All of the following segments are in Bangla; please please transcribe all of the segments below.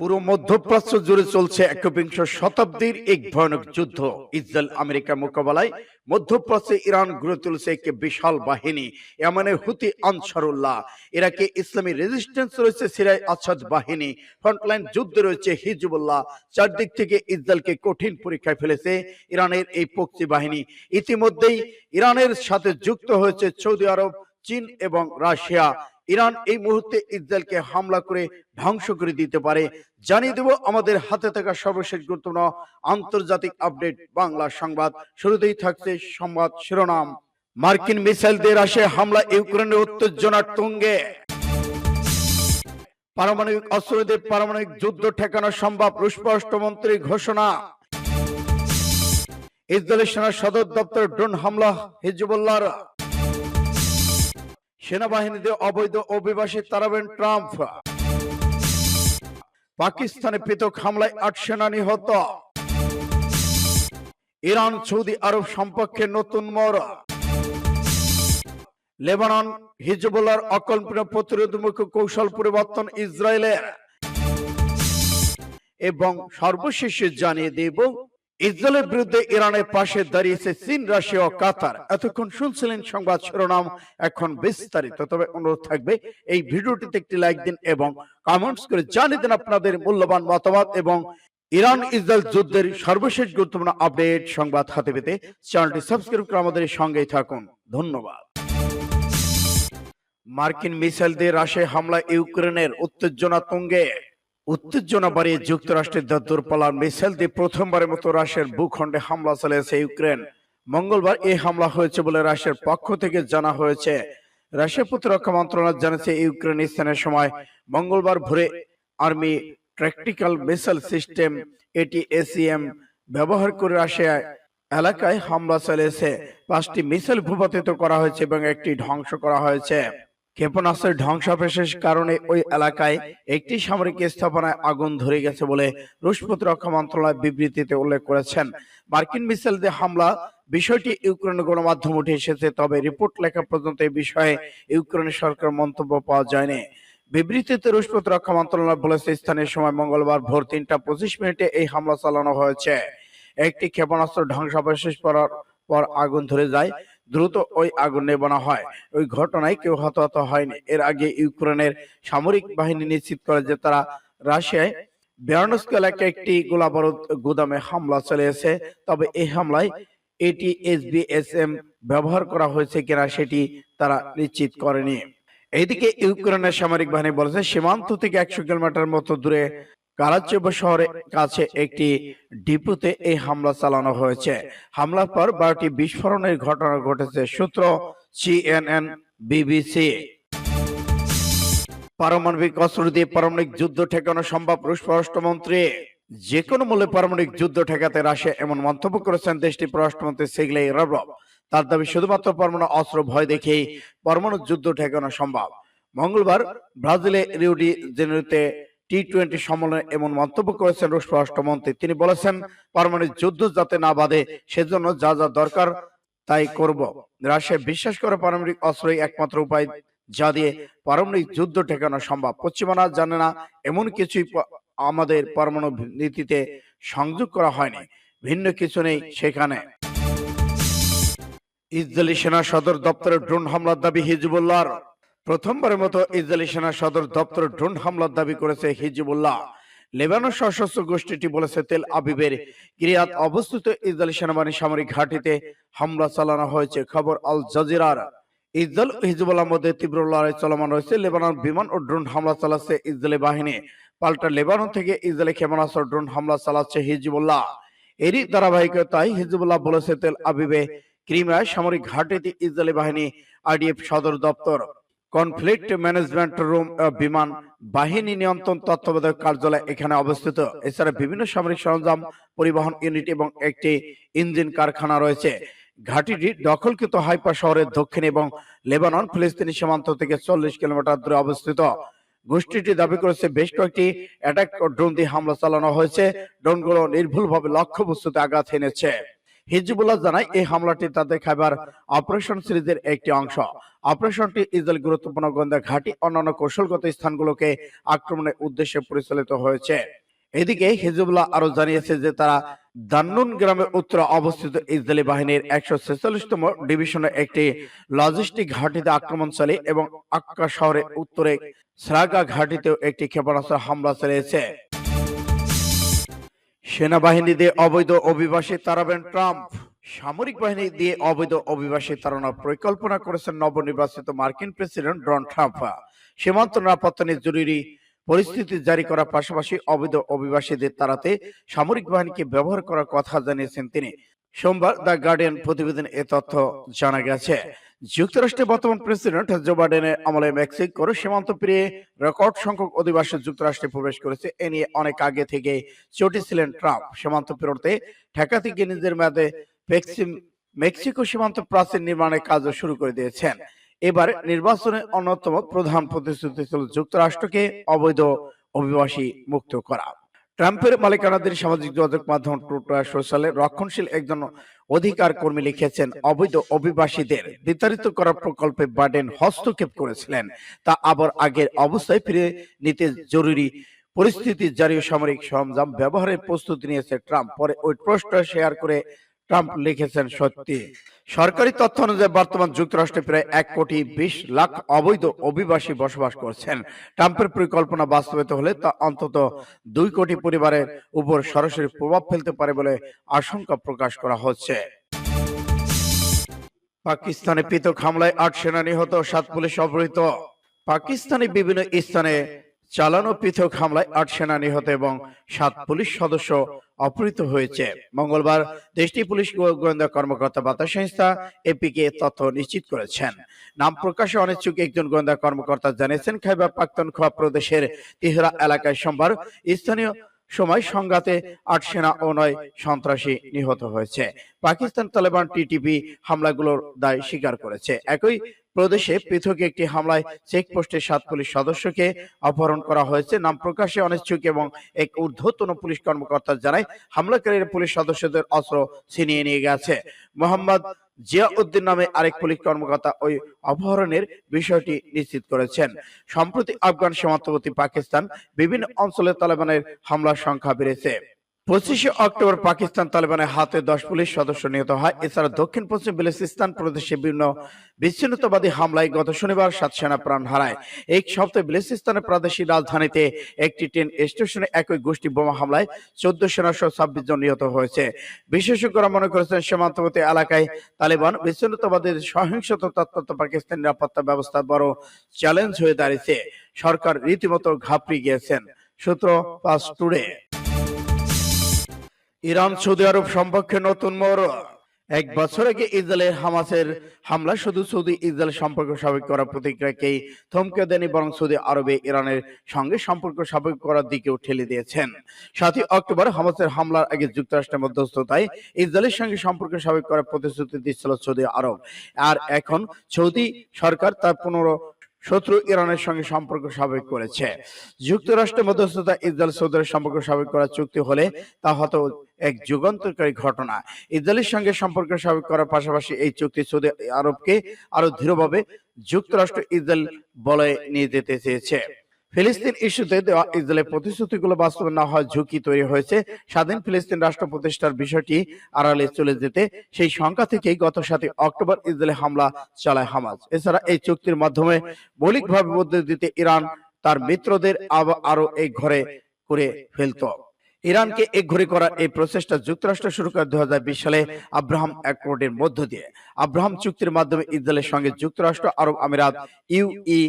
পুরো মধ্যপ্রাচ্য জুড়ে চলছে একবিংশ শতাব্দীর এক ভয়ানক যুদ্ধ। ইসরায়েল আমেরিকার মোকাবেলায় মধ্যপ্রাচ্যে ইরান গড়ে তুলছে একটি বিশাল বাহিনী, এমনে হুতি আনসারুল্লাহ। ইরাকে ইসলামী রেজিস্ট্যান্স রয়েছে সিরিয়ায় আসাদ বাহিনী, ফ্রন্টলাইন যুদ্ধে রয়েছে হিজবুল্লাহ। চারদিক থেকে ইসরায়েলকে কঠিন পরীক্ষায় ফেলেছে ইরানের এই পক্ষী বাহিনী। ইতিমধ্যেই ইরানের সাথে যুক্ত হয়েছে সৌদি আরব, চীন এবং রাশিয়া। ইরান এই মুহূর্তে ইসরায়েলকে হামলা করে ধ্বংস করে দিতে পারে। জানিয়ে দেব, আমাদের হাতে থাকা সর্বশেষ গুরুত্বপূর্ণ আন্তর্জাতিক আপডেট, বাংলা সংবাদ। শুরুতেই থাকছে সংবাদ শিরোনাম। মার্কিন মিসাইল দিয়ে রাশিয়া হামলা ইউক্রেনের উত্তেজনার তুঙ্গে। পারমাণবিক অস্ত্রদের পারমাণবিক যুদ্ধ ঠেকানো সম্ভব রুশ পররাষ্ট্রমন্ত্রী ঘোষণা। ইসরায়েলের সেনা সদর দপ্তর ড্রোন হামলা, হিজবুল্লাহর সেনাবাহিনীতে অবৈধ অভিবাসী তাড়াবেন ট্রাম্প। পাকিস্তানে পৃথক হামলায় আট সেনা নিহত। ইরান, সৌদি আরব সম্পর্কে নতুন মোড়। লেবানন হিজবুল্লার অকল্পনীয় প্রতিরোধমুখী কৌশল পরিবর্তন ইসরায়েলের। এবং সর্বশেষে জানিয়ে দেব ইসরায়েলের বিরুদ্ধে ইরানের পাশে দাঁড়িয়েছে চীন, রাশিয়া ও কাতার। এতক্ষণ শুনছিলেন সংবাদ শিরোনাম, এখন বিস্তারিত। তবে অনুরোধ থাকবে, এই ভিডিওটিতে একটি লাইক দিন এবং কমেন্টস করে জানিয়ে দিন আপনাদের মূল্যবান মতামত এবং ইরান ইসরায়েল যুদ্ধের সর্বশেষ গুরুত্বপূর্ণ আপডেট সংবাদ হাতে পেতে চ্যানেলটি সাবস্ক্রাইব করে আমাদের সঙ্গেই থাকুন। ধন্যবাদ। মার্কিন মিসাইল দিয়ে রাশিয়া হামলা ইউক্রেনের উত্তেজনা তুঙ্গে। উত্তেজনা বাড়িয়ে যুক্তরাষ্ট্রের দূরপাল্লার মিসাইল দিয়ে প্রথমবারের মতো রাশিয়ার ভূখণ্ডে হামলা চালিয়েছে ইউক্রেন। মঙ্গলবার এই হামলা হয়েছে বলে রাশিয়ার পক্ষ থেকে জানা হয়েছে। রাশিয়া প্রতিরক্ষা মন্ত্রণালয় জানিয়েছে, ইউক্রেন স্থানের সময় মঙ্গলবার ভোরে আর্মি ট্যাকটিক্যাল মিসাইল সিস্টেম এটি এসিএম ব্যবহার করে রাশিয়া এলাকায় হামলা চালিয়েছে। পাঁচটি মিসাইল ভূপাতিত করা হয়েছে এবং একটি ধ্বংস করা হয়েছে। ক্ষেপণাস্ত্রের ধ্বংসাবশেষ কারণে ওই এলাকায় একটি সামরিক স্থাপনায় আগুন ধরে গেছে বলে রুশ প্রতিরক্ষা মন্ত্রণালয় বিবৃতিতে উল্লেখ করেছেন। মার্কিন মিসাইল দিয়ে হামলা বিষয়টি ইউক্রেনের গণমাধ্যম উঠে এসেছে, তবে রিপোর্ট লেখা পর্যন্ত এই বিষয়ে ইউক্রেনের সরকার মন্তব্য পাওয়া যায়নি। বিবৃতিতে রুশ প্রতিরক্ষা মন্ত্রণালয় বলেছে, স্থানীয় সময় মঙ্গলবার ভোর তিনটা পঁচিশ মিনিটে এই হামলা চালানো হয়েছে। একটি ক্ষেপণাস্ত্র ধ্বংসাবশেষ পড়ার পর আগুন ধরে যায়। দ্রুত ওই আগুন নেবানো হয়। ওই ঘটনায় কেউ হতাহত হয়নি। এর আগে ইউক্রেনের সামরিক বাহিনী নিশ্চিত করে যে তারা রাশিয়ায় বেয়ারনস্ক এলাকায় একটি গোলাবারুদ গুদামে হামলা চালিয়েছে। তবে এই হামলায় এটি এসবিএসএম ব্যবহার করা হয়েছে কিনা সেটি তারা নিশ্চিত করেনি। এইদিকে ইউক্রেনের সামরিক বাহিনী বলেছে, সীমান্ত থেকে একশো কিলোমিটার মতো দূরে কারাচেব শহরের কাছে একটি ডিপুতে এই হামলা চালানো হয়েছে। হামলার পর বারোটি বিস্ফোরণের ঘটনা ঘটেছে, সূত্র সিএনএন, বিবিসি। পারমাণবিক অস্ত্র দিয়ে পারমাণবিক যুদ্ধ ঠেকানো সম্ভব রুশ পররাষ্ট্রমন্ত্রী যে কোনো মূল্যে পারমাণবিক যুদ্ধ ঠেকাতে রাশিয়া এমন মন্তব্য করেছেন, দেশটির পররাষ্ট্রমন্ত্রী সেগলাই রাবরভ তার দাবি, শুধুমাত্র পরমাণু অস্ত্র ভয় দেখেই পরমাণু যুদ্ধ ঠেকানো সম্ভব। মঙ্গলবার ব্রাজিলে রিউডি জেনেরোতে টি টোয়েন্টি সম্মেলনে এমন মন্তব্য করেছেন রুশ পররাষ্ট্রমন্ত্রী। তিনি বলেছেন, পারমাণবিক যুদ্ধ যাতে না বাধে, সেজন্য যা যা দরকার তাই করব। রাশিয়া বিশ্বাস করে পারমাণবিক অস্ত্রই একমাত্র উপায়, যা দিয়ে পারমাণবিক যুদ্ধ ঠেকানো সম্ভব। পশ্চিমারা জানে না, এমন কিছুই আমাদের পরমাণু নীতিতে সংযোগ করা হয়নি। ভিন্ন কিছু নেই সেখানে। ইসরায়েলি সেনা সদর দপ্তরে ড্রোন হামলার দাবি হিজবুল্লাহর। প্রথমবারের মতো ইসরায়েলি সেনা সদর দপ্তর ড্রোন হামলার দাবি করেছে হিজবুল্লাহ। লেবানন সশস্ত্র গোষ্ঠীটি বলেছে, তেল আবিবের কিরিয়াত অবস্থিত ইসরায়েলি সেনাবাহিনী সামরিক ঘাঁটিতে হামলা চালানো হয়েছে। খবর আল জাজিরার। ইসরায়েল ও হিজবুল্লাহর মধ্যে তীব্র লড়াই চলমান রয়েছে। লেবানন বিমান ও ড্রোন হামলা চালাচ্ছে ইসরায়েলি বাহিনী। পাল্টা লেবানন থেকে ইসরায়েলি ক্ষেপণাস্ত্র ড্রোন হামলা চালাচ্ছে হিজবুল্লাহ। এরই ধারাবাহিকতায় হিজবুল্লাহ বলেছে, তেল আবিবে ক্রিমিয়ায় সামরিক ঘাঁটিতে ইসরায়েলি বাহিনী আইডিএফ সদর দপ্তর কনফ্লিক্ট ম্যানেজমেন্ট রুম বিমান বাহিনী নিয়ন্ত্রণ তত্ত্বাবধায়ক কার্যালয় এখানে অবস্থিত। এছাড়া বিভিন্ন সামরিক সরঞ্জাম, পরিবহন ইউনিট এবং একটি ইঞ্জিন কারখানা রয়েছে। ঘাঁটিটি দখলকৃত হাইপা শহরের দক্ষিণ এবং লেবানন, ফিলিস্তিনি সীমান্ত থেকে চল্লিশ কিলোমিটার দূরে অবস্থিত। গোষ্ঠীটি দাবি করেছে, বেশ কয়েকটি অ্যাটাক ড্রোন দিয়ে হামলা চালানো হয়েছে। ড্রোনগুলো নির্ভুলভাবে লক্ষ্যবস্তুতে আঘাত এনেছে। হিজবুল্লাহ জানায়, এই হামলাটি তাদের খাবার অপারেশন সিরিজের একটি অংশ। অপারেশনটি ইসরায়েল গুরুত্বপূর্ণ গোয়েন্দা ঘাঁটি, অন্যান্য কৌশলগত স্থানগুলোকে আক্রমণের উদ্দেশ্যে পরিচালিত হয়েছে। এদিকে হিজবুল্লাহ আরও জানিয়েছে যে তারা দান্নুন গ্রামের উত্তরে অবস্থিত ইসরায়েলি বাহিনীর একশো ছেচল্লিশতম ডিভিশনের একটি লজিস্টিক ঘাঁটিতে আক্রমণ চালিয়ে এবং আক্কা শহরের উত্তরে স্রাগা ঘাঁটিতেও একটি ক্ষেপণাস্ত্র হামলা চালিয়েছে। সেনাবাহিনী দিয়ে অবৈধ অভিবাসী তাড়াবেন ট্রাম্প। সামরিক বাহিনী দিয়ে অবৈধ অভিবাসী তাড়ানোর পরিকল্পনা করেছেন নবনির্বাচিত মার্কিন প্রেসিডেন্ট ডোনাল্ড ট্রাম্প। সীমান্ত নিরাপত্তা জরুরি পরিস্থিতি জারি করার পাশাপাশি অবৈধ অভিবাসীদের তাড়াতে সামরিক বাহিনীকে ব্যবহার করার কথা জানিয়েছেন তিনি। সোমবার দ্য গার্ডিয়ান প্রতিবেদন এ তথ্য জানা গেছে। যুক্তরাষ্ট্রের বর্তমান প্রেসিডেন্ট জো বাইডেনের আমলে মেক্সিকোর সীমান্ত পেরিয়ে রেকর্ড সংখ্যক অধিবাসী যুক্তরাষ্ট্রে প্রবেশ করেছে। এ নিয়ে অনেক আগে থেকে চটেছিলেন ট্রাম্প। সীমান্ত পেরোতে ঠেকাতে গিয়ে নিজের মেয়াদে মেক্সিকো সীমান্ত প্রাচীর নির্মাণের কাজও শুরু করে দিয়েছেন। এবার নির্বাচনের অন্যতম প্রধান প্রতিশ্রুতি ছিল যুক্তরাষ্ট্রকে অবৈধ অভিবাসী মুক্ত করা। ট্রাম্পের মালিকানাধীন সামাজিক যোগাযোগ মাধ্যম টুইটার সোশ্যালে রক্ষণশীল একজন অধিকার কর্মী লিখেছেন, অবৈধ অভিবাসীদের বিতাড়িত করার প্রকল্পে বাইডেন হস্তক্ষেপ করেছিলেন। তা আবার আগের অবস্থায় ফিরে নিতে জরুরি পরিস্থিতি জারি সামরিক সরঞ্জাম ব্যবহারের প্রস্তুতি নিয়েছে ট্রাম্প। পরে ওই পোস্ট শেয়ার করে ট্রাম্প লিখেছেন সত্যি। সরকারি তথ্য অনুযায়ী বর্তমান যুক্তরাষ্ট্রে প্রায় এক কোটি বিশ লাখ অবৈধ অভিবাসী বসবাস করছেন। ট্রাম্পের পরিকল্পনা বাস্তবায়িত হলে তা অন্তত দুই কোটি পরিবারের উপর সরাসরি প্রভাব ফেলতে পারে বলে আশঙ্কা প্রকাশ করা হচ্ছে। পাকিস্তানে পৃথক হামলায় আট সেনা নিহত সাত পুলিশ অপহৃত পাকিস্তানে বিভিন্ন স্থানে চালানো পৃথক হামলায় আট সেনা নিহত এবং সাত পুলিশ সদস্য অপহৃত হয়েছে। মঙ্গলবার দেশটি পুলিশ গোয়েন্দা কর্মকর্তা বার্তা সংস্থা এপিকে তথ্য নিশ্চিত করেছেন। নাম প্রকাশে অনিচ্ছুক একজন গোয়েন্দা কর্মকর্তা জানিয়েছেন, খাইবার খোয়া প্রদেশের তিহরা এলাকায় সোমবার স্থানীয় সময় সংঘাতে আট সেনা ও নয় সন্ত্রাসী নিহত হয়েছে। পাকিস্তান তালেবান টিটিপি হামলাগুলোর দায় স্বীকার করেছে। একই প্রদেশে পৃথক একটি হামলায় চেকপোস্টের সাত পুলিশ সদস্যকে অপহরণ করা হয়েছে। নাম প্রকাশে অনিচ্ছুক এবং এক ঊর্ধ্বতন পুলিশ কর্মকর্তা জানায়, হামলাকারীরা পুলিশ সদস্যদের অস্ত্র ছিনিয়ে নিয়ে গেছে। মোহাম্মদ জিয়াউদ্দিন নামে আরেক পুলিশ কর্মকর্তা ওই অপহরণের বিষয়টি নিশ্চিত করেছেন। সম্প্রতি আফগান সীমান্তবর্তী পাকিস্তান বিভিন্ন অঞ্চলে তালেবানের হামলার সংখ্যা বেড়েছে। পঁচিশে অক্টোবর পাকিস্তান তালেবানের হাতে দশ পুলিশ সদস্য নিহত হয়। এছাড়া দক্ষিণ পশ্চিম বেলুচিস্তান প্রদেশে বিভিন্ন বিচ্ছিন্নতাবাদী হামলায় গত শনিবার সাত সেনা প্রাণ হারায়। এই সপ্তাহে বেলুচিস্তানের প্রাদেশিক রাজধানীতে একটি ট্রেন স্টেশনে একই গোষ্ঠী বোমা হামলায় চোদ্দ সেনা সহ ছাব্বিশ জন নিহত হয়েছে। বিশেষজ্ঞরা মনে করেছেন, সীমান্তবর্তী এলাকায় তালেবান বিচ্ছিন্নতাবাদীর সহিংসতা তৎপরতা পাকিস্তান নিরাপত্তা ব্যবস্থা বড় চ্যালেঞ্জ হয়ে দাঁড়িয়েছে। সরকার রীতিমতো ঘাবড়ে গিয়েছেন। সূত্র Pars Today. Iran, Saudi Arab সম্পর্কে নতুন মোড়। এক বছর আগে ইসরায়েলের হামাসের হামলা শুধু সৌদি ইসরায়েল সম্পর্ক স্বাভাবিক করার প্রতিক্রিয়াকেই থমকে দেয়নি, বরং সৌদি আরবে ইরানের সঙ্গে সম্পর্ক স্বাভাবিক করার দিকেও ঠেলে দিয়েছেন। সাতই অক্টোবর হামাসের হামলার আগে যুক্তরাষ্ট্রের মধ্যস্থতায় ইসরায়েলের সঙ্গে সম্পর্ক স্বাভাবিক করার প্রতিশ্রুতি দিচ্ছিল সৌদি আরব। আর এখন সৌদি সরকার তার পনেরো শত্রু ইরানের সঙ্গে সম্পর্ক স্বাভাবিক করেছে। যুক্তরাষ্ট্রের মধ্যস্থতা ইসরায়েল সৌদের সম্পর্ক স্বাভাবিক করার চুক্তি হলে তা হতো এক যুগান্তকারী ঘটনা। ইসরায়েলের সঙ্গে সম্পর্ক স্বাভাবিক করার পাশাপাশি এই চুক্তি সৌদি আরবকে আরও দৃঢ়ভাবে যুক্তরাষ্ট্র ইসরায়েল বলয়ে নিয়ে যেতে চেয়েছে। ফিলিস্তিন ইস্যুতে দেওয়া ইসরায়েলের প্রতিশ্রুতিগুলো বাস্তবায়ন না হওয়ার ঝুঁকি তৈরি হয়েছে। স্বাধীন ফিলিস্তিন রাষ্ট্র প্রতিষ্ঠার বিষয়টি আড়ালে চলে যেতে সেই সংখ্যা থেকেই গত সাতই অক্টোবর ইসরায়েলে হামলা চালায় হামাজ এছাড়া এই চুক্তির মাধ্যমে মৌলিকভাবে বদলে দিতে ইরান তার মিত্রদের আরও এই ঘরে করে ফেলত। ইরানকে এক একঘরে করার এই প্রচেষ্টা যুক্তরাষ্ট্র শুরু করে দু হাজার বিশ সালে আব্রাহাম অ্যাকর্ডের মধ্য দিয়ে। আব্রাহাম চুক্তির মাধ্যমে ইসরায়েলের সঙ্গে যুক্তরাষ্ট্র, আরব আমিরাত ইউই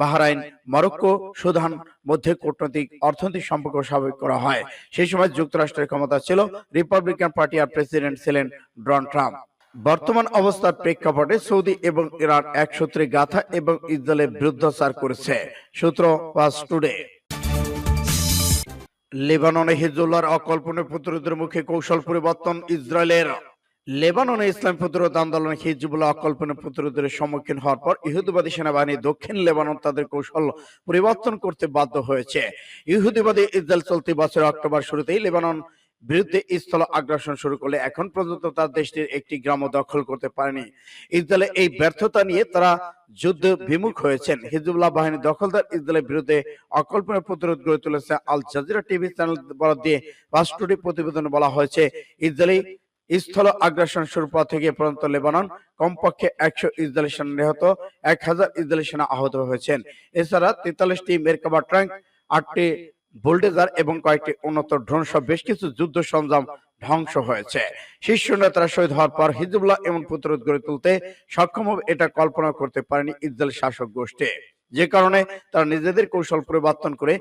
বাহরাইন মরক্কো সুদান মধ্যে কূটনৈতিক অর্থনৈতিক সম্পর্ক স্বাভাবিক করা হয়। সেই সময় যুক্তরাষ্ট্রের ক্ষমতা ছিল রিপাবলিকান পার্টি আর প্রেসিডেন্ট ছিলেন ডোনাল্ড ট্রাম্প। বর্তমান অবস্থার প্রেক্ষাপটে সৌদি এবং ইরান এক সূত্রে গাথা এবং ইসরায়েলের বিরুদ্ধাচার করেছে। সূত্র পাস টুডে। লেবাননে হিজবুল্লাহর অকল্পনীয় প্রতিরোধের মুখে কৌশল পরিবর্তন ইসরায়েলের। লেবাননে ইসলাম প্রতিরোধ আন্দোলন হিজবুল্লাহ অকল্পনীয় প্রতিরোধের সম্মুখীন হওয়ার পর ইহুদিবাদী সেনাবাহিনী দক্ষিণ লেবানন তাদের কৌশল পরিবর্তন করতে বাধ্য হয়েছে। ইহুদিবাদী ইসরায়েল চলতি বছর অক্টোবর শুরুতেই লেবানন বিরুদ্ধে স্থল আগ্রাসন শুরু করলে এখন পর্যন্ত তার দেশটির একটি গ্রামও দখল করতে পারেনি। ইসরায়েলের এই ব্যর্থতা নিয়ে তারা যুদ্ধ বিমুখ হয়েছেন। হিজবুল্লাহ বাহিনী দখলদার ইসরায়েলের বিরুদ্ধে অকল্পনীয় প্রতিরোধ গড়ে তুলেছে আল জাজিরা টিভি চ্যানেল বরাদ দিয়ে রাষ্ট্রটি প্রতিবেদনে বলা হয়েছে। ইসরায়েলি স্থল আগ্রাসন শুরু পর থেকে পর্যন্ত লেবানন কমপক্ষে একশো ইসরায়েলি সেনা নিহত, এক হাজার ইসরায়েলি সেনা আহত হয়েছেন। এছাড়া তেতাল্লিশটি মেরকাবা ট্যাঙ্ক, আটটি বুলডেজার এবং কয়েকটি উন্নত ড্রোন সহ বেশ কিছু যুদ্ধ সরঞ্জাম ধ্বংস হয়েছে। শীর্ষ নেতারা শহীদ হওয়ার পর হিজবুল্লাহ এমন প্রতিরোধ গড়ে তুলতে সক্ষম হবে এটা কল্পনা করতে পারেনি ইসরায়েল শাসক গোষ্ঠী। যে কারণে তারা নিজেদের কৌশল পরিবর্তন করে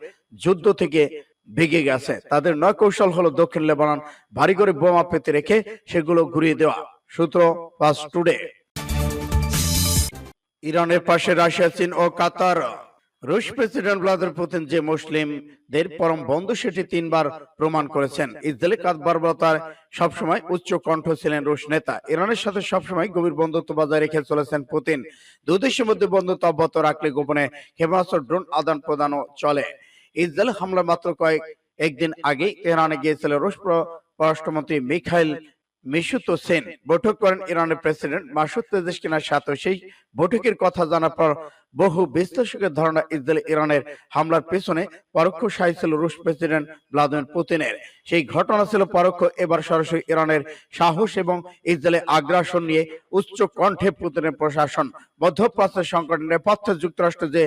যুদ্ধ থেকে ভেগে গেছে। তাদের নয় কৌশল হলো দক্ষিণ লেবানন, ভারী করে বোমা পেতে রেখে সেগুলো ঘুরিয়ে দেওয়া। সূত্র পাস টুডে ইরানের পাশে রাশিয়া, চীন ও কাতার। রুশ প্রেসিডেন্ট ভ্লাদিমির পুতিন যে মুসলিমদের পরম বন্ধু সেটি তিনবার প্রমাণ করেছেন। ইসরায়েলি কাজ বর্বরতার সবসময় উচ্চ কণ্ঠ ছিলেন রুশ নেতা। ইরানের সাথে সবসময় গভীর বন্ধুত্ব বজায় রেখে চলেছেন পুতিন। দুই দেশের মধ্যে বন্ধুত্ব অব্যাহত রাখলে গোপনে ক্ষেপণাস্ত্র ড্রোন আদান প্রদানও চলে। ইসরায়েল হামলা মাত্র কয়েক একদিন আগে তেহরানে গিয়েছিল রুশ প্র- পররাষ্ট্রমন্ত্রী মিখাইল মিশুত সেন বৈঠক করেন ইরানের প্রেসিডেন্ট মাসুদ পেজেশকিনার সাথে সেই বৈঠকের কথা জানার পর বহু বিশ্লেষকের ধারণা ইসরায়েল ইরানের হামলার পেছনে পরোক্ষ সাই ছিল রুশ প্রেসিডেন্ট ভ্লাদিমির পুতিনের। সেই ঘটনা ছিল পরোক্ষ। এবার সরাসরি ইরানের সাহস এবং ইসরায়েলের আগ্রাসন নিয়ে উচ্চ কণ্ঠে পুতিনের প্রশাসন, মধ্যপ্রাচ্যের সংকট, নেপথ্যে যুক্তরাষ্ট্র যে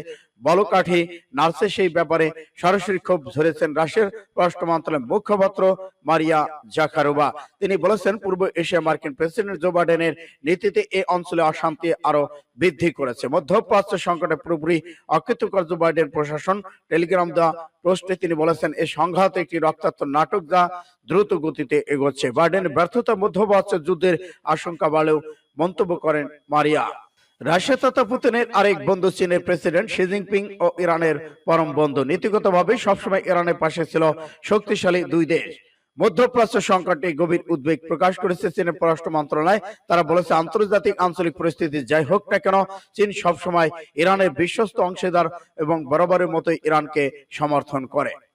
বলকাঠি নার্সে সেই ব্যাপারে সরাসরি ক্ষোভ ধরেছেন রাশিয়ার পররাষ্ট্র মন্ত্রণালয়ের মুখপাত্র মারিয়া জাকারোবা তিনি বলেছেন, পূর্ব এশিয়া মার্কিন প্রেসিডেন্ট জো বাইডেনের নীতিতে এই অঞ্চলে অশান্তি আরও বৃদ্ধি করেছে। মধ্যপ্রাচ্য সংকটে পুরোপুরি অকৃতকার্য বাইডেন প্রশাসন টেলিগ্রাম দেওয়া পোস্টে তিনি বলেছেন এই সংঘাত একটি রক্তাক্ত নাটক যা দ্রুত গতিতে এগোচ্ছে। বাইডেনের ব্যর্থতা মধ্যপ্রাচ্য যুদ্ধের আশঙ্কা বাড়লেও মন্তব্য করেন মারিয়া। রাশিয়া তথা পুতিনের আরেক বন্ধু চীনের প্রেসিডেন্ট শি জিনপিং ও ইরানের পরম বন্ধু। নীতিগতভাবে সবসময় ইরানের পাশে ছিল শক্তিশালী দুই দেশ। মধ্যপ্রাচ্য সংকটে গভীর উদ্বেগ প্রকাশ করেছে চীনের পররাষ্ট্র মন্ত্রণালয়। তারা বলেছে, আন্তর্জাতিক আঞ্চলিক পরিস্থিতি যাই হোক না কেন, চীন সবসময় ইরানের বিশ্বস্ত অংশীদার এবং বরাবরের মতো ইরানকে সমর্থন করে।